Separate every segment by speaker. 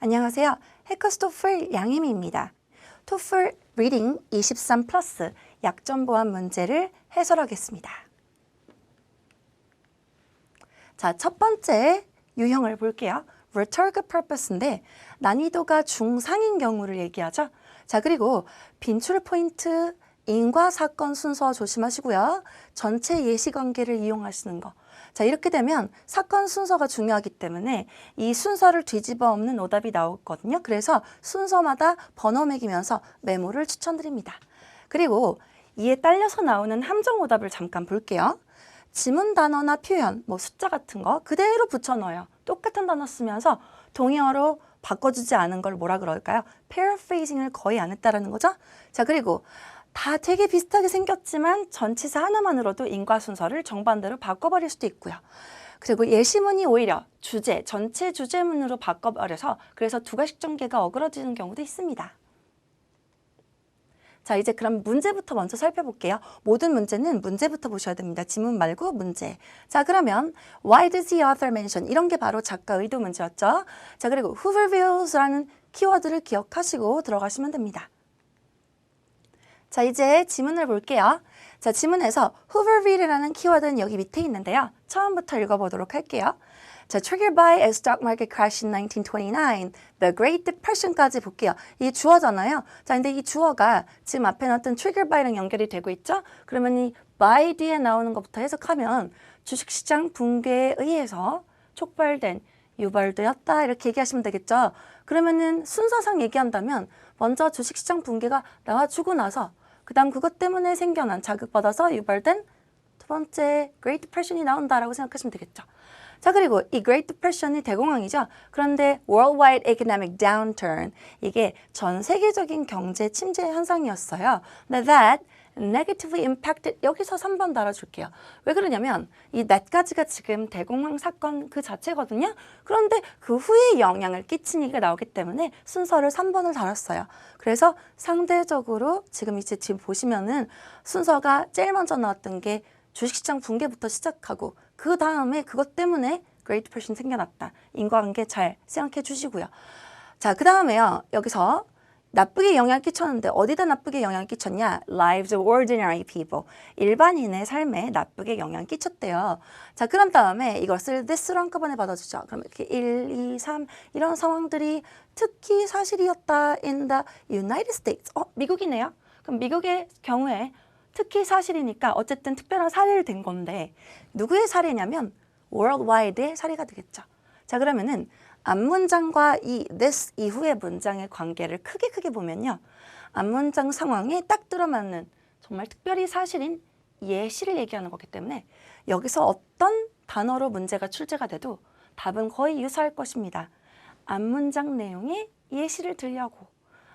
Speaker 1: 안녕하세요. 해커스토플 양혜미입니다. 토플 리딩 23 플러스 약점 보완 문제를 해설하겠습니다. 자, 첫 번째 유형을 볼게요. rhetorical purpose인데 난이도가 중상인 경우를 얘기하죠. 자, 그리고 빈출 포인트, 인과 사건 순서 조심하시고요. 전체 예시 관계를 이용하시는 거. 자, 이렇게 되면 사건 순서가 중요하기 때문에 이 순서를 뒤집어 엎는 오답이 나오거든요. 그래서 순서마다 번호 매기면서 메모를 추천드립니다. 그리고 이에 딸려서 나오는 함정 오답을 잠깐 볼게요. 지문 단어나 표현, 뭐 숫자 같은 거 그대로 붙여 넣어요. 똑같은 단어 쓰면서 동의어로 바꿔주지 않은 걸 뭐라 그럴까요? paraphrasing을 거의 안 했다라는 거죠. 자, 그리고 다 되게 비슷하게 생겼지만 전치사 하나만으로도 인과 순서를 정반대로 바꿔버릴 수도 있고요. 그리고 예시문이 오히려 주제, 전체 주제문으로 바꿔버려서 그래서 두 가지 전개가 어그러지는 경우도 있습니다. 자, 이제 그럼 문제부터 먼저 살펴볼게요. 모든 문제는 문제부터 보셔야 됩니다. 지문 말고 문제. 자, 그러면 why does the author mention? 이런 게 바로 작가 의도 문제였죠. 자, 그리고 who reveals라는 키워드를 기억하시고 들어가시면 됩니다. 자, 이제 지문을 볼게요. 자, 지문에서 Hooverville이라는 키워드는 여기 밑에 있는데요. 처음부터 읽어보도록 할게요. 자, triggered by a stock market crash in 1929, the Great Depression까지 볼게요. 이 주어잖아요. 자, 근데 이 주어가 지금 앞에 나왔던 triggered by랑 연결이 되고 있죠? 그러면 이 by 뒤에 나오는 것부터 해석하면 주식시장 붕괴에 의해서 촉발된 유발되었다 이렇게 얘기하시면 되겠죠. 그러면은 순서상 얘기한다면 먼저 주식시장 붕괴가 나와주고 나서 그 다음 그것 때문에 생겨난 자극받아서 유발된 두 번째 Great Depression이 나온다라고 생각하시면 되겠죠. 자 그리고 이 Great Depression이 대공황이죠. 그런데 Worldwide Economic Downturn 이게 전 세계적인 경제 침체 현상이었어요. 근데 that negatively impacted 여기서 3번 달아줄게요. 왜 그러냐면 이 that까지가 지금 대공황 사건 그 자체거든요. 그런데 그 후에 영향을 끼치니까 나오기 때문에 순서를 3번을 달았어요. 그래서 상대적으로 지금 이제 지금 보시면은 순서가 제일 먼저 나왔던 게 주식시장 붕괴부터 시작하고 그 다음에 그것 때문에 Great Depression 생겨났다. 인과관계 잘 생각해 주시고요. 자, 그 다음에요. 여기서 나쁘게 영향을 끼쳤는데 어디다 나쁘게 영향을 끼쳤냐? Lives of ordinary people. 일반인의 삶에 나쁘게 영향을 끼쳤대요. 자, 그런 다음에 이것을 this로 한꺼번에 받아주죠. 그럼 이렇게 1, 2, 3 이런 상황들이 특히 사실이었다 in the United States. 어, 미국이네요. 그럼 미국의 경우에 특히 사실이니까 어쨌든 특별한 사례를 된 건데 누구의 사례냐면 worldwide의 사례가 되겠죠. 자, 그러면은 앞문장과 이 this 이후의 문장의 관계를 크게 크게 보면요. 앞문장 상황에 딱 들어맞는 정말 특별히 사실인 예시를 얘기하는 거기 때문에 여기서 어떤 단어로 문제가 출제가 돼도 답은 거의 유사할 것입니다. 앞문장 내용에 예시를 들려고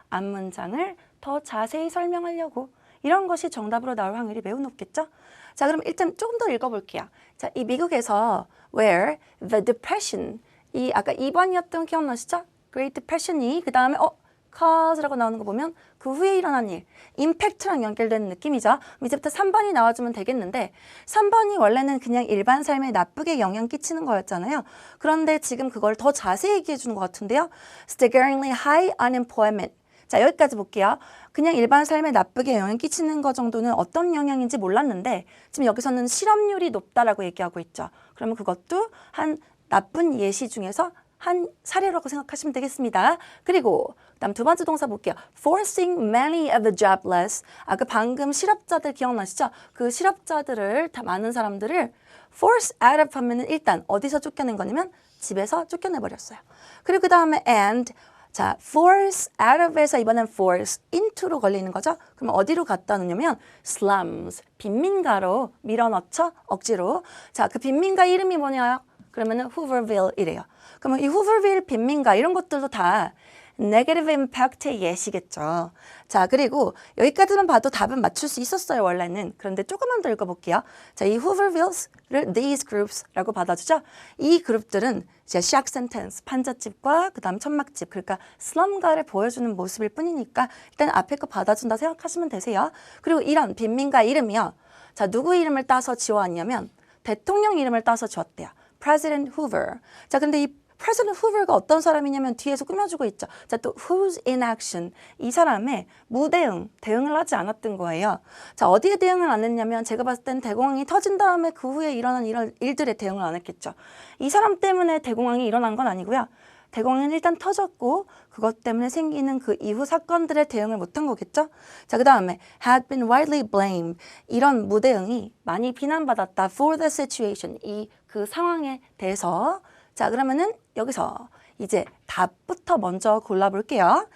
Speaker 1: 앞문장을 더 자세히 설명하려고 이런 것이 정답으로 나올 확률이 매우 높겠죠? 자, 그럼 일단 조금 더 읽어볼게요. 자, 이 미국에서 where the depression 이 아까 2번이었던 기억나시죠? Great Depression이 그 다음에 어 cause라고 나오는 거 보면 그 후에 일어난 일, 임팩트랑 연결되는 느낌이죠. 이제부터 3번이 나와주면 되겠는데 3번이 원래는 그냥 일반 삶에 나쁘게 영향 끼치는 거였잖아요. 그런데 지금 그걸 더 자세히 얘기해 주는 것 같은데요. Staggeringly high unemployment. 자 여기까지 볼게요. 그냥 일반 삶에 나쁘게 영향 끼치는 것 정도는 어떤 영향인지 몰랐는데 지금 여기서는 실업률이 높다라고 얘기하고 있죠. 그러면 그것도 한 나쁜 예시 중에서 한 사례라고 생각하시면 되겠습니다. 그리고 그다음 두 번째 동사 볼게요. Forcing many of the jobless. 아까 그 방금 실업자들 기억나시죠? 그 실업자들을 다 많은 사람들을 force out of 하면은 일단 어디서 쫓겨낸 거냐면 집에서 쫓겨내 버렸어요. 그리고 그 다음에 and 자, force out of에서 이번엔 force into로 걸리는 거죠. 그럼 어디로 갖다 놓냐면 slums, 빈민가로 밀어넣죠. 억지로. 자, 그 빈민가 이름이 뭐냐요? 그러면은 Hooverville이래요. 그러면 이 Hooverville 빈민가 이런 것들도 다 negative impact의 예시겠죠. 자, 그리고 여기까지만 봐도 답은 맞출 수 있었어요, 원래는. 그런데 조금만 더 읽어볼게요. 자, 이 Hoovervilles를 these groups라고 받아주죠. 이 그룹들은 이제 shock sentence, 판잣집과 그 다음 천막집, 그러니까 슬럼가를 보여주는 모습일 뿐이니까 일단 앞에 거 받아준다 생각하시면 되세요. 그리고 이런 빈민가 이름이요. 자, 누구 이름을 따서 지어왔냐면 대통령 이름을 따서 지었대요. President Hoover. 자, 근데 이 President Hoover가 어떤 사람이냐면 뒤에서 꾸며주고 있죠. 자, 또 who's in action. 이 사람의 무대응, 대응을 하지 않았던 거예요. 자, 어디에 대응을 안 했냐면 제가 봤을 땐 대공황이 터진 다음에 그 후에 일어난 이런 일들에 대응을 안 했겠죠. 이 사람 때문에 대공황이 일어난 건 아니고요. 대공황은 일단 터졌고 그것 때문에 생기는 그 이후 사건들에 대응을 못한 거겠죠. 자, 그 다음에 had been widely blamed 이런 무대응이 많이 비난받았다 for the situation 이 그 상황에 대해서 자 그러면은 여기서 이제 답부터 먼저 골라볼게요.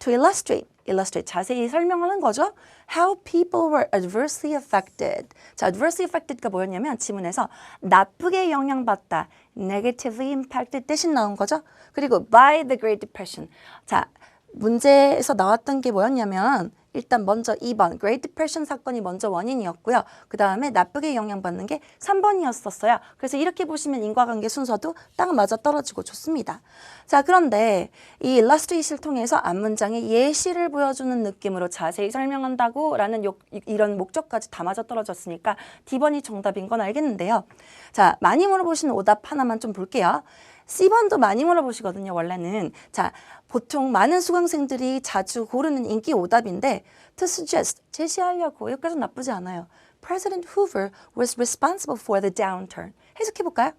Speaker 1: To illustrate, illustrate 자세히 설명하는 거죠. How people were adversely affected. 자, adversely affected가 뭐였냐면 지문에서 나쁘게 영향받다, negatively impacted 대신 나온 거죠. 그리고 by the Great Depression. 자, 문제에서 나왔던 게 뭐였냐면 일단 먼저 2번 Great Depression 사건이 먼저 원인이었고요. 그 다음에 나쁘게 영향받는 게 3번이었었어요. 그래서 이렇게 보시면 인과관계 순서도 딱 맞아 떨어지고 좋습니다. 자 그런데 이 일러스트레이션을 통해서 앞문장의 예시를 보여주는 느낌으로 자세히 설명한다고 라는 이런 목적까지 다 맞아 떨어졌으니까 D번이 정답인 건 알겠는데요. 자 많이 물어보시는 오답 하나만 좀 볼게요. C번도 많이 물어보시거든요, 원래는. 자, 보통 많은 수강생들이 자주 고르는 인기 오답인데 to suggest, 제시하려고 여기까지 나쁘지 않아요. President Hoover was responsible for the downturn. 해석해 볼까요?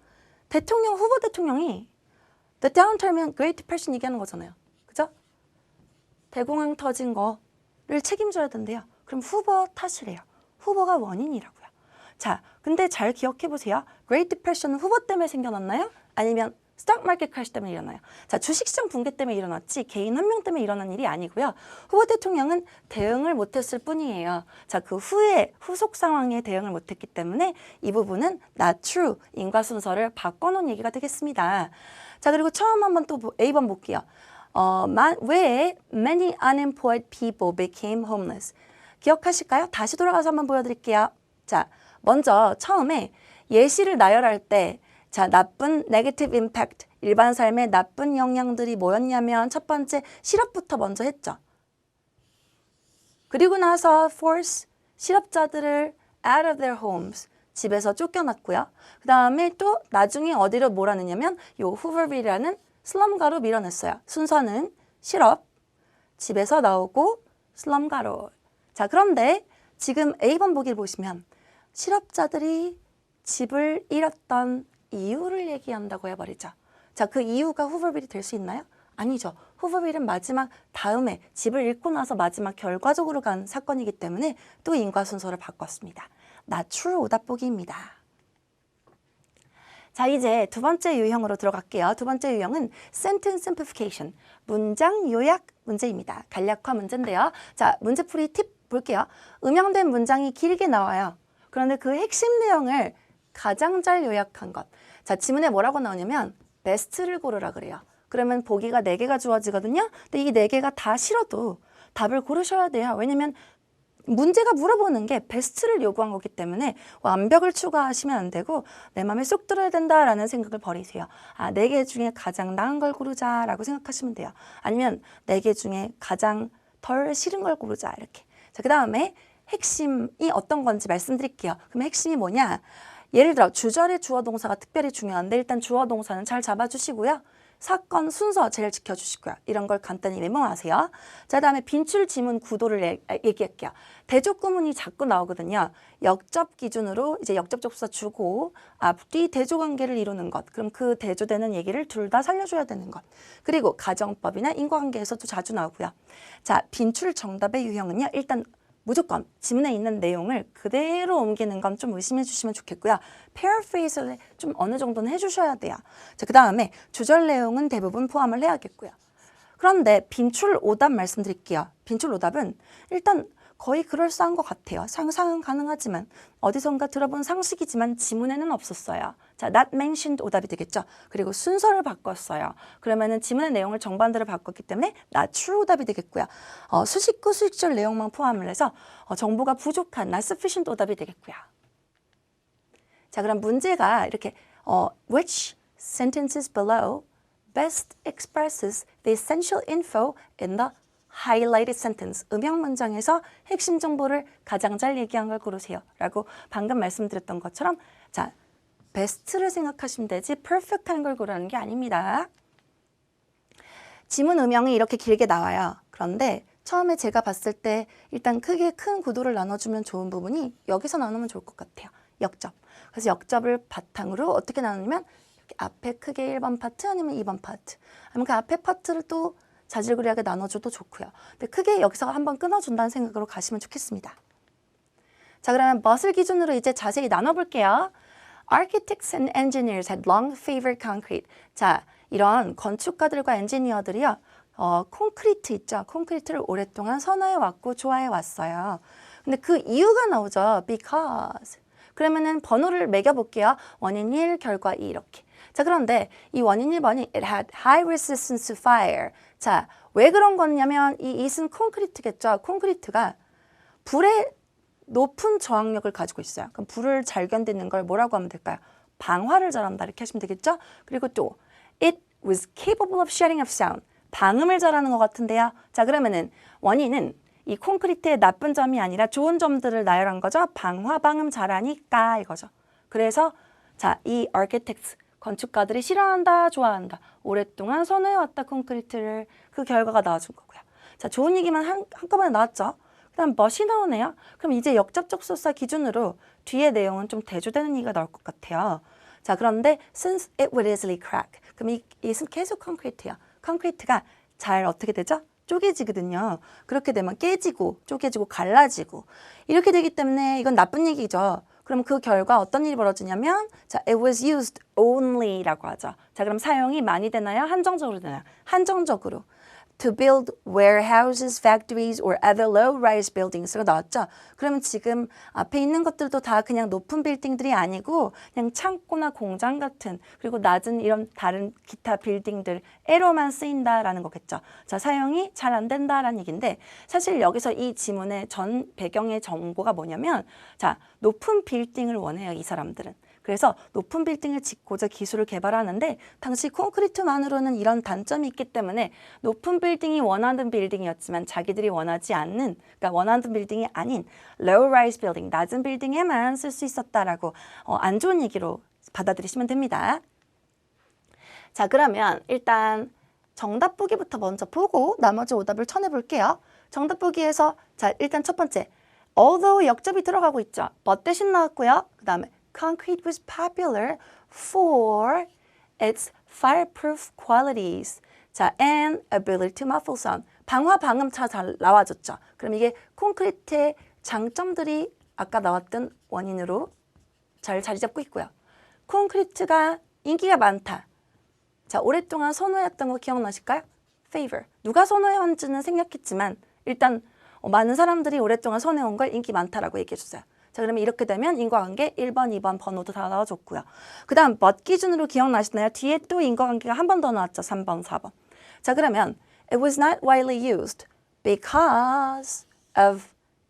Speaker 1: 대통령 후보 대통령이 the downturn면 Great Depression 얘기하는 거잖아요. 그죠? 대공황 터진 거를 책임져야 된대요. 그럼 후보 탓이래요. 후보가 원인이라고요. 자, 근데 잘 기억해 보세요. Great Depression은 후보 때문에 생겨났나요? 아니면 스탁 마켓 크래시 때문에 일어나요. 자, 주식시장 붕괴 때문에 일어났지 개인 한 명 때문에 일어난 일이 아니고요. 후보 대통령은 대응을 못했을 뿐이에요. 자, 그 후에 후속 상황에 대응을 못했기 때문에 이 부분은 not true 인과 순서를 바꿔놓은 얘기가 되겠습니다. 자, 그리고 처음 한번 또 보- A번 볼게요. 어, 마, 왜 many unemployed people became homeless? 기억하실까요? 다시 돌아가서 한번 보여드릴게요. 자, 먼저 처음에 예시를 나열할 때 자, 나쁜 negative impact, 일반 삶의 나쁜 영향들이 뭐였냐면 첫 번째 실업부터 먼저 했죠. 그리고 나서 force 실업자들을 out of their homes 집에서 쫓겨났고요. 그 다음에 또 나중에 어디로 몰아내냐면 요 후버빌이라는 슬럼가로 밀어냈어요. 순서는 실업, 집에서 나오고 슬럼가로. 자 그런데 지금 A번 보기를 보시면 실업자들이 집을 잃었던 이유를 얘기한다고 해버리죠. 자, 그 이유가 후버빌이 될 수 있나요? 아니죠. 후버빌은 마지막 다음에 집을 잃고 나서 마지막 결과적으로 간 사건이기 때문에 또 인과 순서를 바꿨습니다. 나출 오답 보기입니다. 자, 이제 두 번째 유형으로 들어갈게요. 두 번째 유형은 sentence simplification, 문장 요약 문제입니다. 간략화 문제인데요. 자, 문제풀이 팁 볼게요. 음영된 문장이 길게 나와요. 그런데 그 핵심 내용을 가장 잘 요약한 것. 자, 지문에 뭐라고 나오냐면 베스트를 고르라 그래요. 그러면 보기가 네개가 주어지거든요. 근데 이 네개가다 싫어도 답을 고르셔야 돼요. 왜냐면 문제가 물어보는 게 베스트를 요구한 거기 때문에 완벽을 추가하시면 안 되고 내 마음에 쏙 들어야 된다라는 생각을 버리세요. 아, 네 개 중에 가장 나은 걸 고르자라고 생각하시면 돼요. 아니면 네 개 중에 가장 덜 싫은 걸 고르자 이렇게. 자, 그다음에 핵심이 어떤 건지 말씀드릴게요. 그럼 핵심이 뭐냐? 예를 들어 주절의 주어 동사가 특별히 중요한데 일단 주어 동사는 잘 잡아주시고요. 사건 순서 제일 지켜주시고요. 이런 걸 간단히 메모하세요. 자, 다음에 빈출 지문 구도를 얘- 아, 얘기할게요. 대조 구문이 자꾸 나오거든요. 역접 기준으로 이제 역접 접수사 주고 앞뒤 대조 관계를 이루는 것. 그럼 그 대조되는 얘기를 둘 다 살려줘야 되는 것. 그리고 가정법이나 인과관계에서도 자주 나오고요. 자, 빈출 정답의 유형은요. 일단 무조건 지문에 있는 내용을 그대로 옮기는 건 좀 의심해 주시면 좋겠고요. paraphrase를 좀 어느 정도는 해주셔야 돼요. 자, 그 다음에 주절 내용은 대부분 포함을 해야겠고요. 그런데 빈출 오답 말씀드릴게요. 빈출 오답은 일단 거의 그럴싸한 것 같아요. 상상은 가능하지만 어디선가 들어본 상식이지만 지문에는 없었어요. 자, not mentioned 오답이 되겠죠. 그리고 순서를 바꿨어요. 그러면은 지문의 내용을 정반대로 바꿨기 때문에 not true 오답이 되겠고요. 어, 수식구 수식절 내용만 포함을 해서 어, 정보가 부족한 not sufficient 오답이 되겠고요. 자, 그럼 문제가 이렇게 어, which sentences below best expresses the essential info in the highlighted sentence. 음영 문장에서 핵심 정보를 가장 잘 얘기한 걸 고르세요. 라고 방금 말씀드렸던 것처럼 자, 베스트를 생각하시면 되지 퍼펙트한 걸 고르는 게 아닙니다. 지문 음영이 이렇게 길게 나와요. 그런데 처음에 제가 봤을 때 일단 크게 큰 구도를 나눠주면 좋은 부분이 여기서 나누면 좋을 것 같아요. 역접. 그래서 역접을 바탕으로 어떻게 나누냐면 앞에 크게 1번 파트 아니면 2번 파트 아니면 그 앞에 파트를 또 자질구레하게 나눠줘도 좋고요. 근데 크게 여기서 한번 끊어준다는 생각으로 가시면 좋겠습니다. 자 그러면 멋을 기준으로 이제 자세히 나눠볼게요. Architects and engineers had long favored concrete. 자 이런 건축가들과 엔지니어들이요. 어, 콘크리트 있죠. 콘크리트를 오랫동안 선호해 왔고 좋아해 왔어요. 근데 그 이유가 나오죠. Because. 그러면은 번호를 매겨 볼게요. 원인 1, 결과 2 이렇게. 자, 그런데 이 원인 1번이 it had high resistance to fire. 자, 왜 그런 거냐면 이 it은 콘크리트겠죠. 콘크리트가 불에 높은 저항력을 가지고 있어요. 그럼 불을 잘 견디는 걸 뭐라고 하면 될까요? 방화를 잘한다 이렇게 하시면 되겠죠? 그리고 또 it was capable of shedding of sound. 방음을 잘하는 것 같은데요. 자 그러면은 원인은 이 콘크리트의 나쁜 점이 아니라 좋은 점들을 나열한 거죠. 방화 방음 잘하니까 이거죠. 그래서 자 이 architects 건축가들이 싫어한다 좋아한다 오랫동안 선호해왔다 콘크리트를 그 결과가 나와준 거고요. 자 좋은 얘기만 한, 한꺼번에 나왔죠. 그다음 멋이 나오네요. 그럼 이제 역접적 소사 기준으로 뒤에 내용은 좀 대조되는 얘기가 나올 것 같아요. 자 그런데 since it would easily crack 그럼 이 it은 계속 콘크리트야. 콘크리트가 잘 어떻게 되죠? 쪼개지거든요. 그렇게 되면 깨지고 쪼개지고 갈라지고 이렇게 되기 때문에 이건 나쁜 얘기죠. 그럼 그 결과 어떤 일이 벌어지냐면 자, it was used only라고 하죠. 자, 그럼 사용이 많이 되나요? 한정적으로 되나요? 한정적으로. To build warehouses, factories, or other low-rise buildings가 나왔죠. 그러면 지금 앞에 있는 것들도 다 그냥 높은 빌딩들이 아니고 그냥 창고나 공장 같은 그리고 낮은 이런 다른 기타 빌딩들에로만 쓰인다라는 거겠죠. 자, 사용이 잘 안 된다라는 얘기인데 사실 여기서 이 지문의 전 배경의 정보가 뭐냐면 자, 높은 빌딩을 원해요, 이 사람들은. 그래서 높은 빌딩을 짓고자 기술을 개발하는데 당시 콘크리트만으로는 이런 단점이 있기 때문에 높은 빌딩이 원하는 빌딩이었지만 자기들이 원하지 않는 그러니까 원하는 빌딩이 아닌 low rise building 낮은 빌딩에만 쓸 수 있었다라고 어, 안 좋은 얘기로 받아들이시면 됩니다. 자 그러면 일단 정답 보기부터 먼저 보고 나머지 오답을 쳐내 볼게요. 정답 보기에서 자 일단 첫 번째 although 역접이 들어가고 있죠. but 대신 나왔고요. 그 다음에 concrete was popular for its fireproof qualities. 자, and ability to muffle sound. 방화 방음차 잘 나와줬죠. 그럼 이게 콘크리트의 장점들이 아까 나왔던 원인으로 잘 자리 잡고 있고요. 콘크리트가 인기가 많다. 자, 오랫동안 선호했던 거 기억나실까요? favor. 누가 선호해왔는지는 생략했지만 일단 어, 많은 사람들이 오랫동안 선호해온 걸 인기 많다라고 얘기해줬어요. 자, 그러면 이렇게 되면 인과관계 1번, 2번 번호도 다 나와줬고요. 그 다음 멋 기준으로 기억나시나요? 뒤에 또 인과관계가 한 번 더 나왔죠. 3번, 4번. 자, 그러면 it was not widely used because of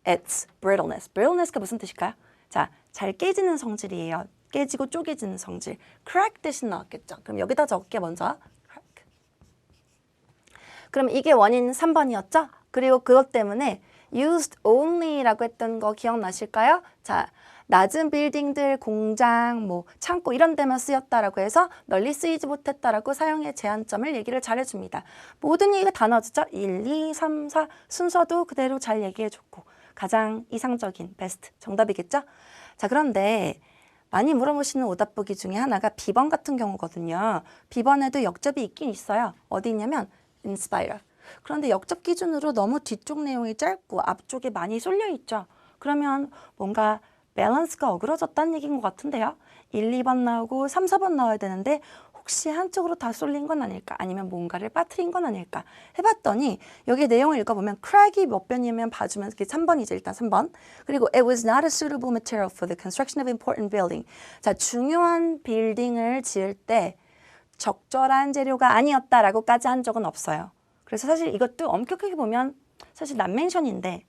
Speaker 1: its brittleness. brittleness가 무슨 뜻일까요? 자, 잘 깨지는 성질이에요. 깨지고 쪼개지는 성질. crack 대신 나왔겠죠. 그럼 여기다 적게 먼저. 그럼 이게 원인 3번이었죠? 그리고 그것 때문에 used only라고 했던 거 기억나실까요? 자, 낮은 빌딩들, 공장, 뭐 창고 이런 데만 쓰였다라고 해서 널리 쓰이지 못했다라고 사용의 제한점을 얘기를 잘 해줍니다. 모든 얘기가 다 나와주죠? 1, 2, 3, 4 순서도 그대로 잘 얘기해줬고 가장 이상적인 베스트 정답이겠죠? 자, 그런데 많이 물어보시는 오답 보기 중에 하나가 비번 같은 경우거든요. 비번에도 역접이 있긴 있어요. 어디 있냐면 in spite of. 그런데 역접 기준으로 너무 뒤쪽 내용이 짧고 앞쪽에 많이 쏠려 있죠. 그러면 뭔가 밸런스가 어그러졌다는 얘기인 것 같은데요. 1, 2번 나오고 3, 4번 나와야 되는데 혹시 한쪽으로 다 쏠린 건 아닐까? 아니면 뭔가를 빠뜨린 건 아닐까? 해봤더니 여기 내용을 읽어보면 크랙이 몇 번이면 봐주면 그게 3번이죠. 일단 3번. 그리고 it was not a suitable material for the construction of important building. 자, 중요한 빌딩을 지을 때 적절한 재료가 아니었다라고까지 한 적은 없어요. 그래서 사실 이것도 엄격하게 보면 사실 난멘션인데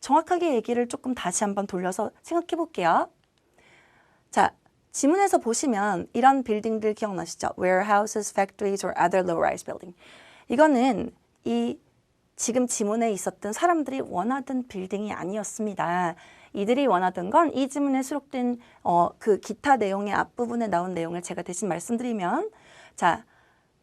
Speaker 1: 정확하게 얘기를 조금 다시 한번 돌려서 생각해 볼게요. 자, 지문에서 보시면 이런 빌딩들 기억나시죠? warehouses, factories or other low-rise building. 이거는 이 지금 지문에 있었던 사람들이 원하던 빌딩이 아니었습니다. 이들이 원하던 건 이 지문에 수록된 어, 그 기타 내용의 앞부분에 나온 내용을 제가 대신 말씀드리면 자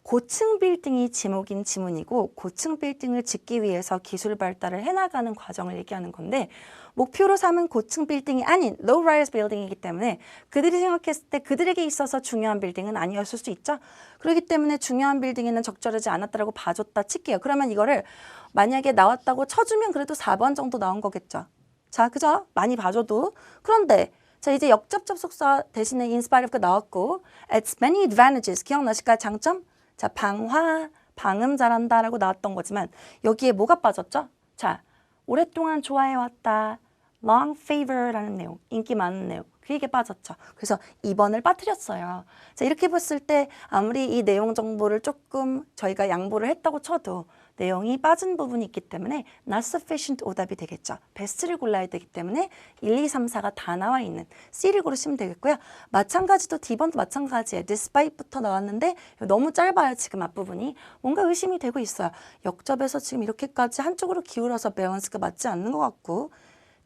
Speaker 1: 고층 빌딩이 지목인 지문이고 고층 빌딩을 짓기 위해서 기술 발달을 해나가는 과정을 얘기하는 건데 목표로 삼은 고층 빌딩이 아닌 low rise 빌딩이기 때문에 그들이 생각했을 때 그들에게 있어서 중요한 빌딩은 아니었을 수 있죠. 그렇기 때문에 중요한 빌딩에는 적절하지 않았다라고 봐줬다 칠게요. 그러면 이거를 만약에 나왔다고 쳐주면 그래도 4번 정도 나온 거겠죠. 자, 그죠? 많이 봐줘도. 그런데 자 이제 역접 접속사 대신에 of가 나왔고 its many advantages 기억나실까요? 장점? 자 방화, 방음 잘한다라고 나왔던 거지만 여기에 뭐가 빠졌죠? 자 오랫동안 좋아해왔다 long favor라는 내용, 인기 많은 내용 그게 빠졌죠. 그래서 2번을 빠뜨렸어요. 자 이렇게 봤을 때 아무리 이 내용 정보를 조금 저희가 양보를 했다고 쳐도 내용이 빠진 부분이 있기 때문에 not sufficient 오답이 되겠죠. 베스트를 골라야 되기 때문에 1, 2, 3, 4가 다 나와 있는 C를 고르시면 되겠고요. 마찬가지도 D번도 마찬가지예요. despite부터 나왔는데 너무 짧아요. 지금 앞부분이. 뭔가 의심이 되고 있어요. 역접에서 지금 이렇게까지 한쪽으로 기울어서 밸런스가 맞지 않는 것 같고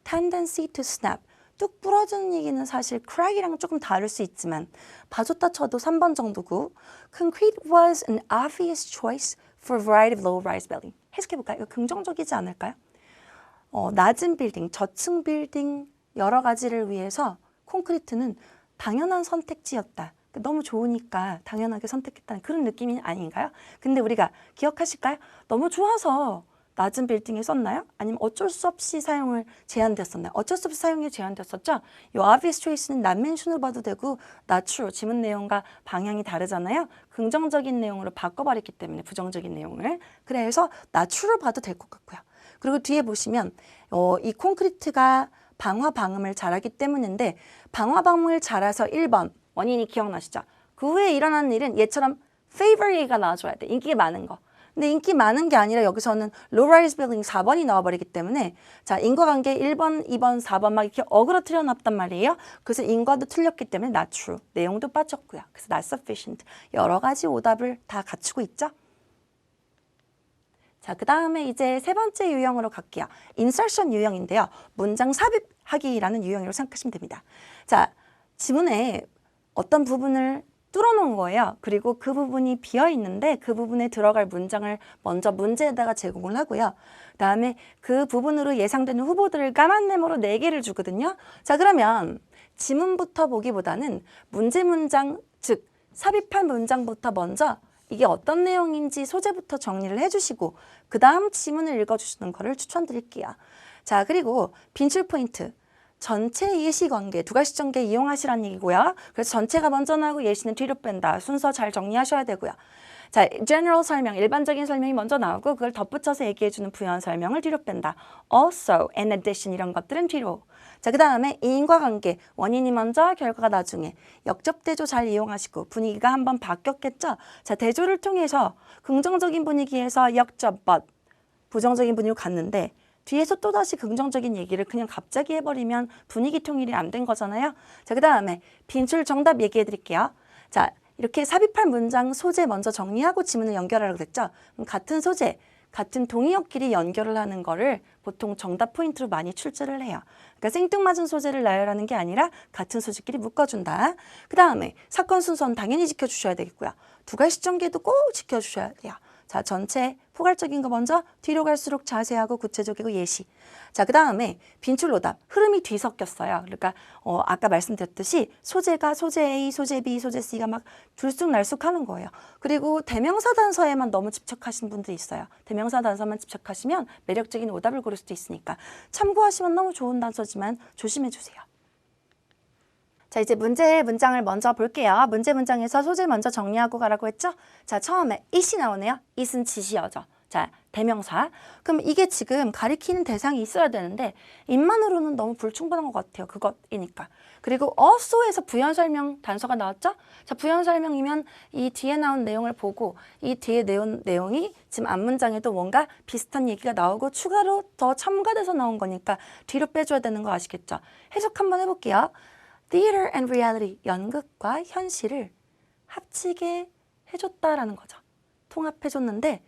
Speaker 1: tendency to snap 뚝 부러지는 얘기는 사실 crack이랑 조금 다를 수 있지만 봐줬다 쳐도 3번 정도고 concrete was an obvious choice for a variety of low-rise building. 해석해볼까요? 이거 긍정적이지 않을까요? 어, 낮은 빌딩, 저층 빌딩 여러 가지를 위해서 콘크리트는 당연한 선택지였다. 너무 좋으니까 당연하게 선택했다는 그런 느낌이 아닌가요? 근데 우리가 기억하실까요? 너무 좋아서 낮은 빌딩에 썼나요? 아니면 어쩔 수 없이 사용을 제한됐었나요? 어쩔 수 없이 사용이 제한됐었죠? 이 obvious choice는 난멘션으로 봐도 되고 나추로 지문 내용과 방향이 다르잖아요. 긍정적인 내용으로 바꿔버렸기 때문에 부정적인 내용을 그래서 나추로 봐도 될 것 같고요. 그리고 뒤에 보시면 어, 이 콘크리트가 방화 방음을 잘하기 때문인데 방화 방음을 잘해서 1번 원인이 기억나시죠? 그 후에 일어나는 일은 얘처럼 favorite가 나와줘야 돼. 인기 많은 거. 근데 인기 많은 게 아니라 여기서는 low-rise building 4번이 나와버리기 때문에 자 인과관계 1번, 2번, 4번 막 이렇게 어그로 틀어놨단 말이에요. 그래서 인과도 틀렸기 때문에 not true. 내용도 빠졌고요. 그래서 not sufficient. 여러 가지 오답을 다 갖추고 있죠. 자, 그 다음에 이제 세 번째 유형으로 갈게요. insertion 유형인데요. 문장 삽입하기라는 유형이라고 생각하시면 됩니다. 자, 지문에 어떤 부분을 뚫어놓은 거예요. 그리고 그 부분이 비어 있는데 그 부분에 들어갈 문장을 먼저 문제에다가 제공을 하고요. 그다음에 그 부분으로 예상되는 후보들을 까만 네모로 네 개를 주거든요. 자, 그러면 지문부터 보기보다는 문제 문장 즉 삽입할 문장부터 먼저 이게 어떤 내용인지 소재부터 정리를 해주시고 그 다음 지문을 읽어주시는 거를 추천드릴게요. 자 그리고 빈출 포인트 전체 예시 관계 두 가지 전개 이용하시라는 얘기고요. 그래서 전체가 먼저 나오고 예시는 뒤로 뺀다. 순서 잘 정리하셔야 되고요. 자, general 설명, 일반적인 설명이 먼저 나오고 그걸 덧붙여서 얘기해주는 부연 설명을 뒤로 뺀다. also, in addition 이런 것들은 뒤로. 자, 그 다음에 인과관계, 원인이 먼저, 결과가 나중에. 역접대조 잘 이용하시고 분위기가 한번 바뀌었겠죠? 자, 대조를 통해서 긍정적인 분위기에서 역접, but, 부정적인 분위기로 갔는데 뒤에서 또다시 긍정적인 얘기를 그냥 갑자기 해버리면 분위기 통일이 안 된 거잖아요. 자, 그 다음에 빈출 정답 얘기해 드릴게요. 자, 이렇게 삽입할 문장 소재 먼저 정리하고 지문을 연결하라고 그랬죠. 같은 소재, 같은 동의어끼리 연결을 하는 거를 보통 정답 포인트로 많이 출제를 해요. 그러니까 생뚱맞은 소재를 나열하는 게 아니라 같은 소재끼리 묶어준다. 그 다음에 사건 순서는 당연히 지켜주셔야 되겠고요. 두 가지 전개도 꼭 지켜주셔야 돼요. 자, 전체 포괄적인 거 먼저 뒤로 갈수록 자세하고 구체적이고 예시. 자, 그 다음에 빈출로답. 흐름이 뒤섞였어요. 그러니까 어, 아까 말씀드렸듯이 소재가 소재 A, 소재 B, 소재 C가 막 들쑥날쑥 하는 거예요. 그리고 대명사 단서에만 너무 집착하시는 분들이 있어요. 대명사 단서만 집착하시면 매력적인 오답을 고를 수도 있으니까 참고하시면 너무 좋은 단서지만 조심해 주세요. 자, 이제 문제 문장을 먼저 볼게요. 문제 문장에서 소재 먼저 정리하고 가라고 했죠? 자, 처음에 it이 나오네요. it은 지시어죠. 자, 대명사. 그럼 이게 지금 가리키는 대상이 있어야 되는데 it만으로는 너무 불충분한 것 같아요. 그것이니까. 그리고 also에서 부연 설명 단서가 나왔죠? 자, 부연 설명이면 이 뒤에 나온 내용을 보고 이 뒤에 내용, 내용이 지금 앞 문장에도 뭔가 비슷한 얘기가 나오고 추가로 더 첨가돼서 나온 거니까 뒤로 빼줘야 되는 거 아시겠죠? 해석 한번 해볼게요. Theater and reality, 연극과 현실을 합치게 해줬다라는 거죠. 통합해줬는데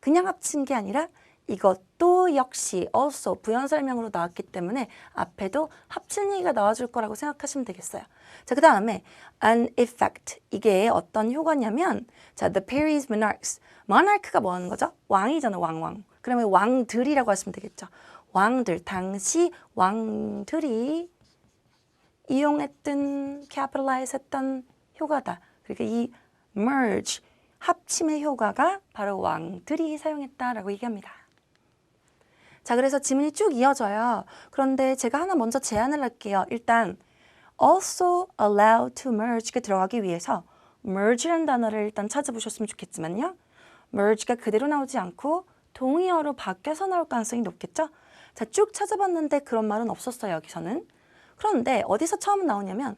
Speaker 1: 그냥 합친 게 아니라 이것도 역시 also 부연 설명으로 나왔기 때문에 앞에도 합친 얘기가 나와줄 거라고 생각하시면 되겠어요. 자, 그 다음에 an effect. 이게 어떤 효과냐면 자, the Paris monarchs. monarch가 뭐 하는 거죠? 왕이잖아, 왕왕. 그러면 왕들이라고 하시면 되겠죠. 왕들, 당시 왕들이 이용했던, capitalize 했던 효과다. 그러니까 이 merge, 합침의 효과가 바로 왕들이 사용했다라고 얘기합니다. 자, 그래서 지문이 쭉 이어져요. 그런데 제가 하나 먼저 제안을 할게요. 일단 also allowed to merge가 들어가기 위해서 merge라는 단어를 일단 찾아보셨으면 좋겠지만요. merge가 그대로 나오지 않고 동의어로 바뀌어서 나올 가능성이 높겠죠? 자, 쭉 찾아봤는데 그런 말은 없었어요, 여기서는. 그런데 어디서 처음 나오냐면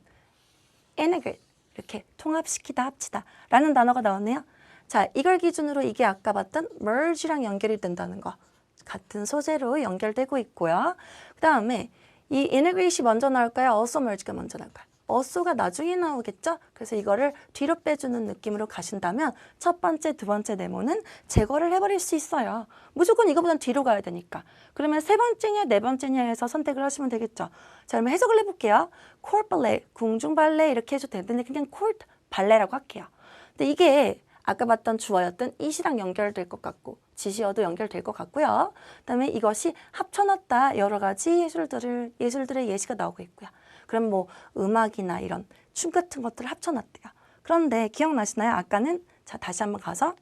Speaker 1: integrate, 이렇게 통합시키다, 합치다 라는 단어가 나오네요. 자, 이걸 기준으로 이게 아까 봤던 merge랑 연결이 된다는 거. 같은 소재로 연결되고 있고요. 그 다음에 이 integrate이 먼저 나올까요? also merge가 먼저 나올까요? Also가 나중에 나오겠죠? 그래서 이거를 뒤로 빼주는 느낌으로 가신다면 첫 번째, 두 번째 네모는 제거를 해버릴 수 있어요. 무조건 이거보단 뒤로 가야 되니까. 그러면 세 번째냐, 네 번째냐 해서 선택을 하시면 되겠죠. 자, 그러면 해석을 해볼게요. court ballet, 궁중 발레 이렇게 해도 되는데 그냥 court 발레라고 할게요. 근데 이게 아까 봤던 주어였던 it이랑 연결될 것 같고 지시어도 연결될 것 같고요. 그다음에 이것이 합쳐놨다 여러 가지 예술들을 예술들의 예시가 나오고 있고요. 그럼 뭐 음악이나 이런 춤 같은 것들을 합쳐놨대요. 그런데 기억나시나요? 아까는 자 다시 한번 가서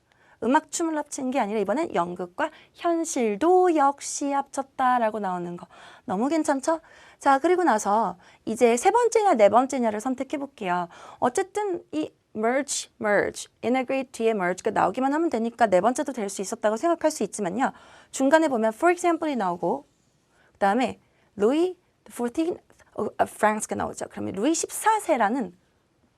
Speaker 1: 음악 춤을 합친 게 아니라 이번엔 연극과 현실도 역시 합쳤다라고 나오는 거 너무 괜찮죠? 자 그리고 나서 이제 세 번째냐 네 번째냐를 선택해 볼게요. 어쨌든 이 merge, merge, integrate 뒤에 merge가 나오기만 하면 되니까 네 번째도 될 수 있었다고 생각할 수 있지만요. 중간에 보면 for example이 나오고 그 다음에 Louis of France가 나오죠. 그러면 루이 14세라는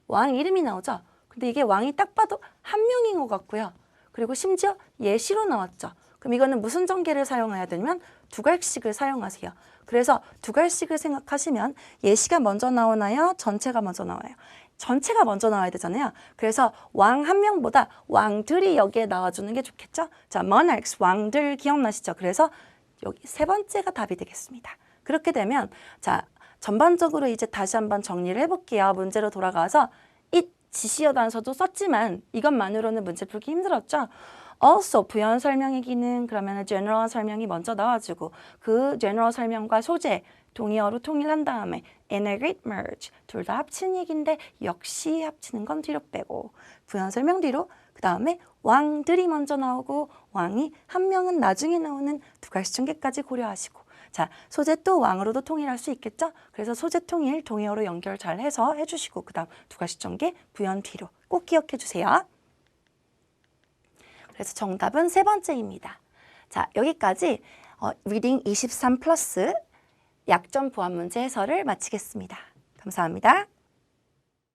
Speaker 1: 왕 이름이 나오죠. 근데 이게 왕이 딱 봐도 한 명인 것 같고요. 그리고 심지어 예시로 나왔죠. 그럼 이거는 무슨 전개를 사용해야 되냐면 두갈식을 사용하세요. 그래서 두갈식을 생각하시면 예시가 먼저 나오나요? 전체가 먼저 나와요. 전체가 먼저 나와야 되잖아요. 그래서 왕 한 명보다 왕들이 여기에 나와주는 게 좋겠죠? 자, monarchs, 왕들 기억나시죠? 그래서 여기 세 번째가 답이 되겠습니다. 그렇게 되면 자 전반적으로 이제 다시 한번 정리를 해볼게요. 문제로 돌아가서 it 지시어 단서도 썼지만 이것만으로는 문제 풀기 힘들었죠. also 부연 설명의 기능 그러면 general 설명이 먼저 나와주고 그 general 설명과 소재 동의어로 통일한 다음에 integrate, merge 둘 다 합친 얘기인데 역시 합치는 건 뒤로 빼고 부연 설명 뒤로 그 다음에 왕들이 먼저 나오고 왕이 한 명은 나중에 나오는 두 가지 전개까지 고려하시고 자 소재 또 왕으로도 통일할 수 있겠죠? 그래서 소재 통일 동의어로 연결 잘 해서 해주시고 그 다음 두 가지 전개 부연 뒤로 꼭 기억해 주세요. 그래서 정답은 세 번째입니다. 자 여기까지 어, 리딩 23 플러스 약점 보완 문제 해설을 마치겠습니다. 감사합니다.